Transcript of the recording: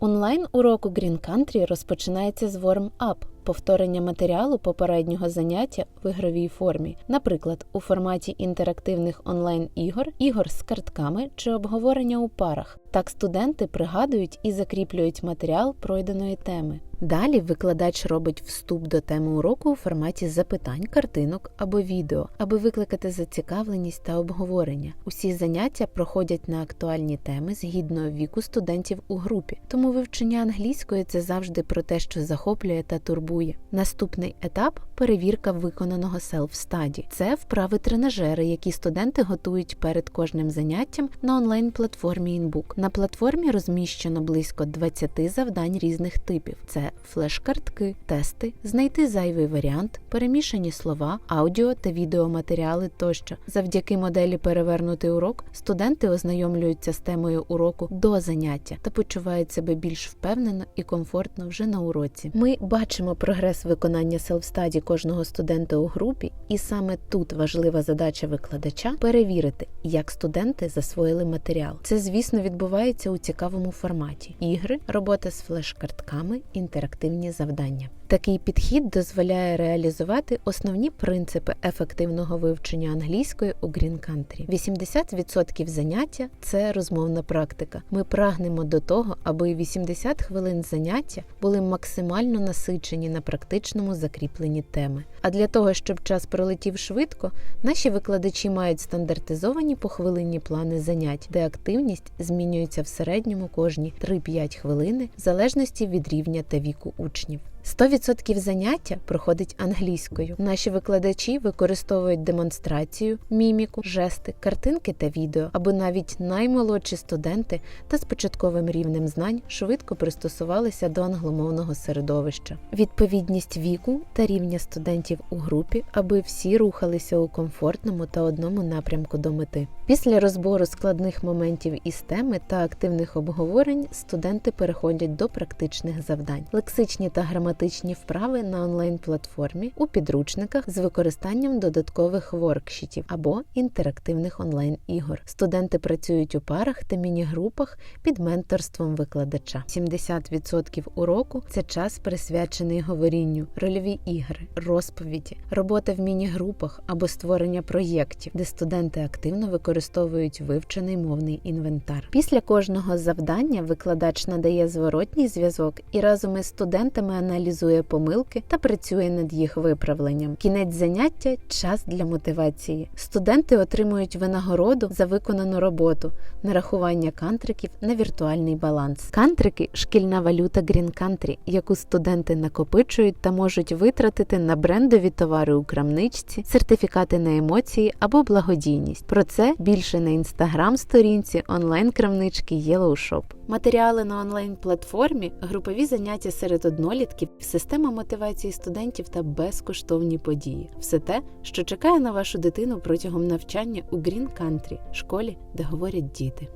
Онлайн уроку Green Country розпочинається з Warm-up – повторення матеріалу попереднього заняття в ігровій формі, наприклад, у форматі інтерактивних онлайн-ігор, ігор з картками чи обговорення у парах. Так студенти пригадують і закріплюють матеріал пройденої теми. Далі викладач робить вступ до теми уроку у форматі запитань, картинок або відео, аби викликати зацікавленість та обговорення. Усі заняття проходять на актуальні теми згідно віку студентів у групі, тому вивчення англійської це завжди про те, що захоплює та турбує. Наступний етап перевірка виконаного self-study. Це вправи тренажери, які студенти готують перед кожним заняттям на онлайн-платформі InBook. На платформі розміщено близько 20 завдань різних типів: це флеш-картки, тести, знайти зайвий варіант, перемішані слова, аудіо та відеоматеріали тощо. Завдяки моделі перевернутий урок студенти ознайомлюються з темою уроку до заняття та почувають себе більш впевнено і комфортно вже на уроці. Ми бачимо прогрес виконання селфстаді кожного студента у групі, і саме тут важлива задача викладача перевірити, як студенти засвоїли матеріал. Це, звісно, відбувається у цікавому форматі: ігри, робота з флеш-картками, інтерактивні завдання. Такий підхід дозволяє реалізувати основні принципи ефективного вивчення англійської у Green Country. 80% заняття це розмовна практика. Ми прагнемо до того, аби 80 хвилин заняття були максимально насичені на практичному закріпленні теми. А для того, щоб час пролетів швидко, наші викладачі мають стандартизовані похвилинні плани занять, де активність змінюється в середньому кожні 3-5 хвилини в залежності від рівня та віку учнів. 100% заняття проходить англійською. Наші викладачі використовують демонстрацію, міміку, жести, картинки та відео, аби навіть наймолодші студенти та з початковим рівнем знань швидко пристосувалися до англомовного середовища. Відповідність віку та рівня студентів у групі, аби всі рухалися у комфортному та одному напрямку до мети. Після розбору складних моментів із теми та активних обговорень студенти переходять до практичних завдань, лексичні та граматичні граматичні вправи на онлайн-платформі у підручниках з використанням додаткових воркшітів або інтерактивних онлайн-ігор. Студенти працюють у парах та міні-групах під менторством викладача. 70% уроку це час присвячений говорінню, рольові ігри, розповіді, робота в міні-групах або створення проєктів, де студенти активно використовують вивчений мовний інвентар. Після кожного завдання викладач надає зворотній зв'язок і разом із студентами аналізує аналізує помилки та працює над їх виправленням. Кінець заняття час для мотивації. Студенти отримують винагороду за виконану роботу, нарахування кантриків на віртуальний баланс. Кантрики шкільна валюта Green Country, яку студенти накопичують та можуть витратити на брендові товари у крамничці, сертифікати на емоції або благодійність. Про це більше на інстаграм-сторінці онлайн-крамнички Yellow Shop. Матеріали на онлайн-платформі, групові заняття серед однолітків, система мотивації студентів та безкоштовні події все те, що чекає на вашу дитину протягом навчання у Green Country – школі, де говорять діти.